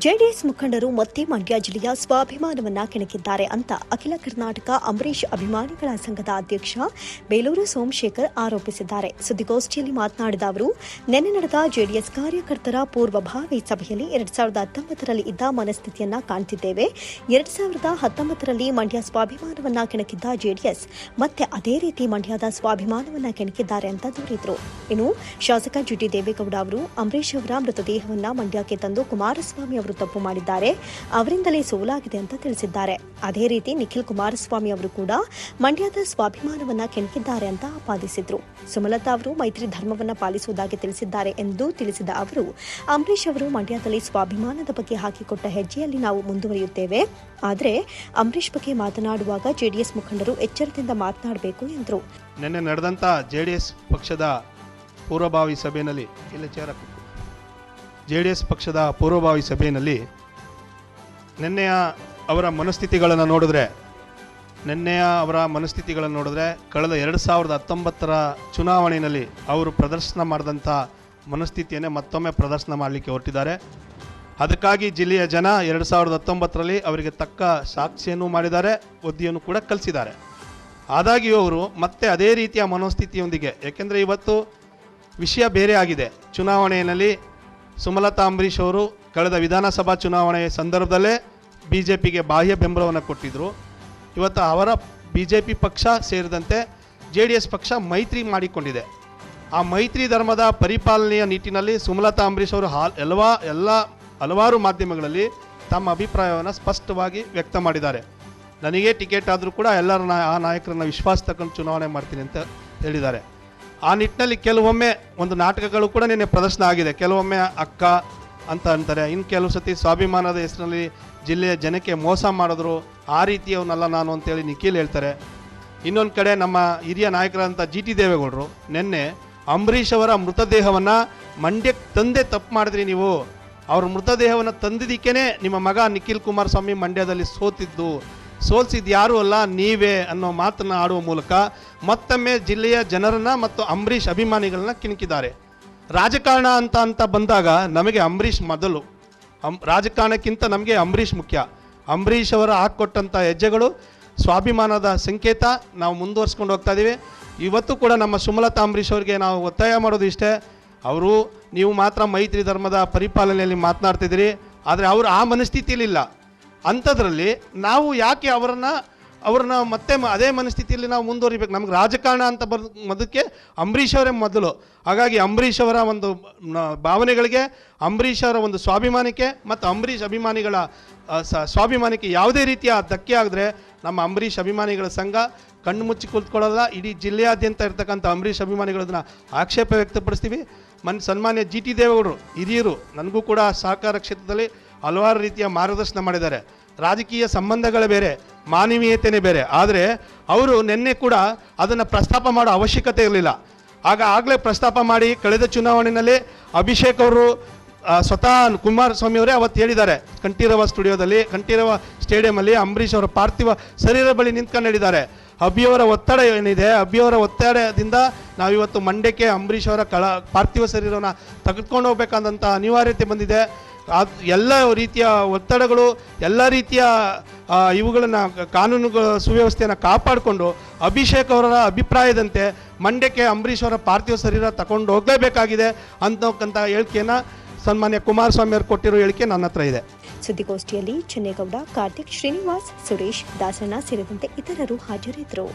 JDS ಮುಖಂಡರು ಮತ್ತೆ ಮಂಡ್ಯ ಜಿಲ್ಲೆಯ ಸ್ವಾಭಿಮಾನವನ್ನ ಕೆಣಕಿದ್ದಾರೆ ಅಂತ ಅಖಿಲ ಕರ್ನಾಟಕ ಅಂಬರೀಷ್ ಅಭಿಮಾನಿಗಳ ಸಂಘದ ಅಧ್ಯಕ್ಷ ಬೇಲೂರು ಸೋಮಶೇಖರ್ ಆರೋಪಿಸಿದ್ದಾರೆ. ಸುದ್ದಿಗೋಷ್ಠಿಯಲ್ಲಿ ಮಾತನಾಡಿದ ಅವರು, ನಿನ್ನೆ ನಡೆದ ಜೆಡಿಎಸ್ ಕಾರ್ಯಕರ್ತರ ಪೂರ್ವಭಾವಿ ಸಭೆಯಲ್ಲಿ ಎರಡ್ ಸಾವಿರದ ಹತ್ತೊಂಬತ್ತರಲ್ಲಿ ಇದ್ದ ಮನಸ್ಥಿತಿಯನ್ನ ಕಾಣ್ತಿದ್ದೇವೆ. ಎರಡ್ ಸಾವಿರದ ಹತ್ತೊಂಬತ್ತರಲ್ಲಿ ಮಂಡ್ಯ ಸ್ವಾಭಿಮಾನವನ್ನ ಕೆಣಕಿದ್ದ ಜೆಡಿಎಸ್ ಮತ್ತೆ ಅದೇ ರೀತಿ ಮಂಡ್ಯದ ಸ್ವಾಭಿಮಾನವನ್ನ ಕೆಣಕಿದ್ದಾರೆ ಅಂತ ದೂರಿದ್ರು. ಇನ್ನು ಶಾಸಕ ಜಿಟಿ ದೇವೇಗೌಡ ಅವರು ಅಂಬರೀಷ್ ಅವರ ಮೃತದೇಹವನ್ನ ಮಂಡ್ಯಕ್ಕೆ ತಂದು ಕುಮಾರಸ್ವಾಮಿ ಅವರು ತಪ್ಪು ಮಾಡಿದ್ದಾರೆ. ಅವರಿಂದಲೇ ಸೋಲಾಗಿದೆ ಅಂತ ತಿಳಿಸಿದ್ದಾರೆ. ಅದೇ ರೀತಿ ನಿಖಿಲ್ ಕುಮಾರಸ್ವಾಮಿ ಅವರು ಕೂಡ ಮಂಡ್ಯದ ಸ್ವಾಭಿಮಾನವನ್ನ ಕೆಣಕಿದ್ದಾರೆ ಅಂತ ಆಪಾದಿಸಿದ್ರು. ಸುಮಲತಾ ಅವರು ಮೈತ್ರಿ ಧರ್ಮವನ್ನ ಪಾಲಿಸುವುದಾಗಿ ತಿಳಿಸಿದ್ದಾರೆ ಎಂದು ತಿಳಿಸಿದ ಅವರು, ಅಂಬರೀಷ್ ಅವರು ಮಂಡ್ಯದಲ್ಲಿ ಸ್ವಾಭಿಮಾನದ ಬಗ್ಗೆ ಹಾಕಿಕೊಟ್ಟ ಹೆಜ್ಜೆಯಲ್ಲಿ ನಾವು ಮುಂದುವರಿಯುತ್ತೇವೆ. ಆದರೆ ಅಂಬರೀಷ್ ಬಗ್ಗೆ ಮಾತನಾಡುವಾಗ ಜೆಡಿಎಸ್ ಮುಖಂಡರು ಎಚ್ಚರದಿಂದ ಮಾತನಾಡಬೇಕು ಎಂದರು. ನಿನ್ನೆ ನಡೆದಂತಹ ಜೆಡಿಎಸ್ ಪಕ್ಷದ ಪೂರ್ವಭಾವಿ ಸಭೆಯಲ್ಲಿ ಇಲ್ಲಿ ಜೆ ಡಿ ಎಸ್ ಪಕ್ಷದ ಪೂರ್ವಭಾವಿ ಸಭೆಯಲ್ಲಿ ನಿನ್ನೆಯ ಅವರ ಮನಸ್ಥಿತಿಗಳನ್ನು ನೋಡಿದ್ರೆ, ನಿನ್ನೆಯ ಅವರ ಮನಸ್ಥಿತಿಗಳನ್ನು ನೋಡಿದ್ರೆ ಕಳೆದ ಎರಡು ಸಾವಿರದ ಹತ್ತೊಂಬತ್ತರ ಚುನಾವಣೆಯಲ್ಲಿ ಅವರು ಪ್ರದರ್ಶನ ಮಾಡಿದಂಥ ಮನಸ್ಥಿತಿಯನ್ನೇ ಮತ್ತೊಮ್ಮೆ ಪ್ರದರ್ಶನ ಮಾಡಲಿಕ್ಕೆ ಹೊರಟಿದ್ದಾರೆ. ಅದಕ್ಕಾಗಿ ಜಿಲ್ಲೆಯ ಜನ ಎರಡು ಸಾವಿರದ ಹತ್ತೊಂಬತ್ತರಲ್ಲಿ ಅವರಿಗೆ ತಕ್ಕ ಸಾಕ್ಷಿಯನ್ನು ಮಾಡಿದ್ದಾರೆ, ಒದ್ದಿಯನ್ನು ಕೂಡ ಕಲಿಸಿದ್ದಾರೆ. ಆದಾಗ್ಯೂ ಅವರು ಮತ್ತೆ ಅದೇ ರೀತಿಯ ಮನೋಸ್ಥಿತಿಯೊಂದಿಗೆ, ಏಕೆಂದರೆ ಇವತ್ತು ವಿಷಯ ಬೇರೆ ಆಗಿದೆ. ಚುನಾವಣೆಯಲ್ಲಿ ಸುಮಲತಾ ಅಂಬರೀಷ್ ಅವರು ಕಳೆದ ವಿಧಾನಸಭಾ ಚುನಾವಣೆ ಸಂದರ್ಭದಲ್ಲೇ ಬಿ ಜೆ ಪಿಗೆ ಬಾಹ್ಯ ಬೆಂಬಲವನ್ನು ಕೊಟ್ಟಿದ್ದರು ಇವತ್ತು ಅವರ ಬಿ ಜೆ ಪಿ ಪಕ್ಷ ಸೇರಿದಂತೆ ಜೆ ಡಿ ಎಸ್ ಪಕ್ಷ ಮೈತ್ರಿ ಮಾಡಿಕೊಂಡಿದೆ. ಆ ಮೈತ್ರಿ ಧರ್ಮದ ಪರಿಪಾಲನೆಯ ನಿಟ್ಟಿನಲ್ಲಿ ಸುಮಲತಾ ಅಂಬರೀಷ್ ಅವರು ಹಾಲ್ ಎಲ್ಲವಾ ಎಲ್ಲ ಹಲವಾರು ಮಾಧ್ಯಮಗಳಲ್ಲಿ ತಮ್ಮ ಅಭಿಪ್ರಾಯವನ್ನು ಸ್ಪಷ್ಟವಾಗಿ ವ್ಯಕ್ತ ಮಾಡಿದ್ದಾರೆ. ನನಗೆ ಟಿಕೆಟ್ ಆದರೂ ಕೂಡ ಎಲ್ಲರ ಆ ನಾಯಕರನ್ನ ವಿಶ್ವಾಸ ತಗೊಂಡು ಚುನಾವಣೆ ಮಾಡ್ತೀನಿ ಅಂತ ಹೇಳಿದ್ದಾರೆ. ಆ ನಿಟ್ಟಿನಲ್ಲಿ ಕೆಲವೊಮ್ಮೆ ಒಂದು ನಾಟಕಗಳು ಕೂಡ ನಿನ್ನೆ ಪ್ರದರ್ಶನ ಆಗಿದೆ. ಕೆಲವೊಮ್ಮೆ ಅಕ್ಕ ಅಂತ ಅಂತಾರೆ. ಇನ್ನು ಕೆಲವು ಸತಿ ಸ್ವಾಭಿಮಾನದ ಹೆಸರಿನಲ್ಲಿ ಜಿಲ್ಲೆಯ ಜನಕ್ಕೆ ಮೋಸ ಮಾಡಿದ್ರು. ಆ ರೀತಿಯವನ್ನಲ್ಲ ನಾನು ಅಂತೇಳಿ ನಿಖಿಲ್ ಹೇಳ್ತಾರೆ. ಇನ್ನೊಂದು ಕಡೆ ನಮ್ಮ ಹಿರಿಯ ನಾಯಕರಾದಂಥ ಜಿ ಟಿ ದೇವೇಗೌಡರು, ನಿನ್ನೆ ಅಂಬರೀಷ್ ಅವರ ಮೃತದೇಹವನ್ನು ಮಂಡ್ಯಕ್ಕೆ ತಂದೆ ತಪ್ಪು ಮಾಡಿದ್ರಿ ನೀವು. ಅವ್ರ ಮೃತದೇಹವನ್ನು ತಂದಿದ್ದಕ್ಕೇ ನಿಮ್ಮ ಮಗ ನಿಖಿಲ್ ಕುಮಾರಸ್ವಾಮಿ ಮಂಡ್ಯದಲ್ಲಿ ಸೋತಿದ್ದು. ಸೋಲ್ಸಿದ್ದು ಯಾರೂ ಅಲ್ಲ, ನೀವೇ ಅನ್ನೋ ಮಾತನ್ನು ಆಡುವ ಮೂಲಕ ಮತ್ತೊಮ್ಮೆ ಜಿಲ್ಲೆಯ ಜನರನ್ನ ಮತ್ತು ಅಂಬರೀಷ್ ಅಭಿಮಾನಿಗಳನ್ನ ಕಿಣಕಿದ್ದಾರೆ. ರಾಜಕಾರಣ ಅಂತ ಅಂತ ಬಂದಾಗ ನಮಗೆ ಅಂಬರೀಷ್ ಮೊದಲು. ಅಂ, ರಾಜಕಾರಣಕ್ಕಿಂತ ನಮಗೆ ಅಂಬರೀಷ್ ಮುಖ್ಯ. ಅಂಬರೀಷ್ ಅವರ ಹಾಕ್ಕೊಟ್ಟಂಥ ಹೆಜ್ಜೆಗಳು ಸ್ವಾಭಿಮಾನದ ಸಂಕೇತ. ನಾವು ಮುಂದುವರ್ಸ್ಕೊಂಡು ಹೋಗ್ತಾ ಇದ್ದೀವಿ ಇವತ್ತು ಕೂಡ ನಮ್ಮ ಸುಮಲತಾ ಅಂಬರೀಷ್ ಅವರಿಗೆ ನಾವು ಒತ್ತಾಯ ಮಾಡೋದು ಇಷ್ಟೇ. ಅವರು, ನೀವು ಮಾತ್ರ ಮೈತ್ರಿ ಧರ್ಮದ ಪರಿಪಾಲನೆಯಲ್ಲಿ ಮಾತನಾಡ್ತಿದ್ದೀರಿ. ಆದರೆ ಅವರು ಆ ಮನಸ್ಥಿತಿಯಲ್ಲಿಲ್ಲ. ಅಂಥದ್ರಲ್ಲಿ ನಾವು ಯಾಕೆ ಅವರನ್ನು, ಅವ್ರನ್ನ ಮತ್ತೆ ಅದೇ ಮನಸ್ಥಿತಿಯಲ್ಲಿ ನಾವು ಮುಂದುವರಿಬೇಕು? ನಮ್ಗೆ ರಾಜಕಾರಣ ಅಂತ ಬರ್ ಮೊದಕ್ಕೆ ಅಂಬರೀಷ್ ಅವರೇ ಮೊದಲು. ಹಾಗಾಗಿ ಅಂಬರೀಷ್ ಅವರ ಒಂದು ಭಾವನೆಗಳಿಗೆ, ಅಂಬರೀಷ್ ಅವರ ಒಂದು ಸ್ವಾಭಿಮಾನಕ್ಕೆ ಮತ್ತು ಅಂಬರೀಷ್ ಅಭಿಮಾನಿಗಳ ಸ್ವಾಭಿಮಾನಕ್ಕೆ ಯಾವುದೇ ರೀತಿಯ ಧಕ್ಕೆ ಆದರೆ ನಮ್ಮ ಅಂಬರೀಷ್ ಅಭಿಮಾನಿಗಳ ಸಂಘ ಕಣ್ಣು ಮುಚ್ಚಿ ಕುಳಿತುಕೊಳ್ಳಲ್ಲ. ಇಡೀ ಜಿಲ್ಲೆಯಾದ್ಯಂತ ಇರ್ತಕ್ಕಂಥ ಅಂಬರೀಷ್ ಅಭಿಮಾನಿಗಳನ್ನ ಆಕ್ಷೇಪ ವ್ಯಕ್ತಪಡಿಸ್ತೀವಿ. ಮನ್, ಸನ್ಮಾನ್ಯ ಜಿ ಟಿ ದೇವೇಗೌಡರು, ಹಿರಿಯರು, ನನಗೂ ಕೂಡ ಸಹಕಾರ ಕ್ಷೇತ್ರದಲ್ಲಿ ಹಲವಾರು ರೀತಿಯ ಮಾರ್ಗದರ್ಶನ ಮಾಡಿದ್ದಾರೆ. ರಾಜಕೀಯ ಸಂಬಂಧಗಳೇ ಬೇರೆ ಮಾನವೀಯತೆಯೇ ಬೇರೆ. ಆದರೆ ಅವರು ನಿನ್ನೆ ಕೂಡ ಅದನ್ನು ಪ್ರಸ್ತಾಪ ಮಾಡೋ ಅವಶ್ಯಕತೆ ಇರಲಿಲ್ಲ. ಆಗ ಆಗಲೇ ಪ್ರಸ್ತಾಪ ಮಾಡಿ ಕಳೆದ ಚುನಾವಣೆಯಲ್ಲಿ ಅಭಿಷೇಕ್ ಅವರು ಸ್ವತಃ ಕುಮಾರಸ್ವಾಮಿ ಅವರೇ ಅವತ್ತು ಹೇಳಿದ್ದಾರೆ. ಕಂಠೀರವ ಸ್ಟುಡಿಯೋದಲ್ಲಿ, ಕಂಠೀರವ ಸ್ಟೇಡಿಯಮಲ್ಲಿ ಅಂಬರೀಷ್ ಅವರ ಪಾರ್ಥಿವ ಶರೀರ ಬಳಿ ನಿಂತ್ಕೊಂಡು ಹೇಳಿದ್ದಾರೆ. ಅಭಿಯವರ ಒತ್ತಡ ಏನಿದೆ? ಅಭಿಯವರ ಒತ್ತಡದಿಂದ ನಾವಿವತ್ತು ಮಂಡ್ಯಕ್ಕೆ ಅಂಬರೀಷ್ ಅವರ ಕಳ, ಪಾರ್ಥಿವ ಶರೀರವನ್ನು ತೆಗೆದುಕೊಂಡು ಹೋಗ್ಬೇಕಂದಂಥ ಅನಿವಾರ್ಯತೆ ಬಂದಿದೆ. ಎಲ್ಲ ರೀತಿಯ ಒತ್ತಡಗಳು, ಎಲ್ಲ ರೀತಿಯ ಇವುಗಳನ್ನು ಕಾನೂನು ಸುವ್ಯವಸ್ಥೆಯನ್ನು ಕಾಪಾಡಿಕೊಂಡು ಅಭಿಷೇಕ್ ಅವರ ಅಭಿಪ್ರಾಯದಂತೆ ಮಂಡ್ಯಕ್ಕೆ ಅಂಬರೀಷ್ ಅವರ ಪಾರ್ಥಿವ ಶರೀರ ತಗೊಂಡು ಹೋಗಲೇಬೇಕಾಗಿದೆ ಅಂತಕ್ಕಂಥ ಹೇಳಿಕೆಯನ್ನು ಸನ್ಮಾನ್ಯ ಕುಮಾರಸ್ವಾಮಿ ಅವರು ಕೊಟ್ಟಿರೋ ಹೇಳಿಕೆ ನನ್ನ ಹತ್ರ ಇದೆ. ಸುದ್ದಿಗೋಷ್ಠಿಯಲ್ಲಿ ಚೆನ್ನೇಗೌಡ, ಕಾರ್ತಿಕ್ ಶ್ರೀನಿವಾಸ್, ಸುರೇಶ್, ದಾಸಣ್ಣ ಸೇರಿದಂತೆ ಇತರರು ಹಾಜರಿದ್ದರು.